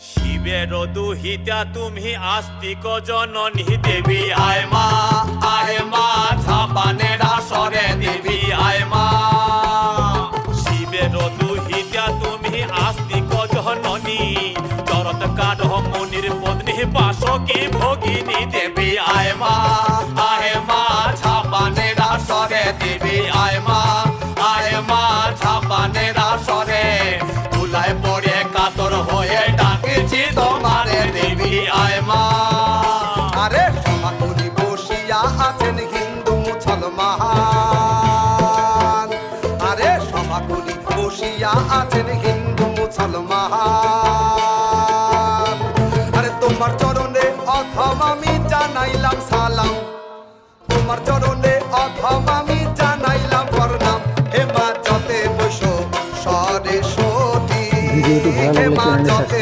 শিবের দুহিতা তুমি আস্তিক জননী দেবী, আয় মা আয় মা, ঝাপানের আসরে দেবী, আয় মা। শিবের দুহিতা তুমি আস্তিক জননী চরত কাঠ মনির পত্নী বাসকি ভগিনী দেবী, আয় মা আয় মা, ঝাপানের আসরে দেবী। মুসলমান আরে সমাকুলি বসিয়া আছেন হিন্দু মুসলমান। আরে তোমার চরণে অথম আমি জানাইলাম সালাম। তোমার চরণে অথম আমি জানাইলাম প্রণাম হে মা যতে বৈশ সরে সতী হে মা যতে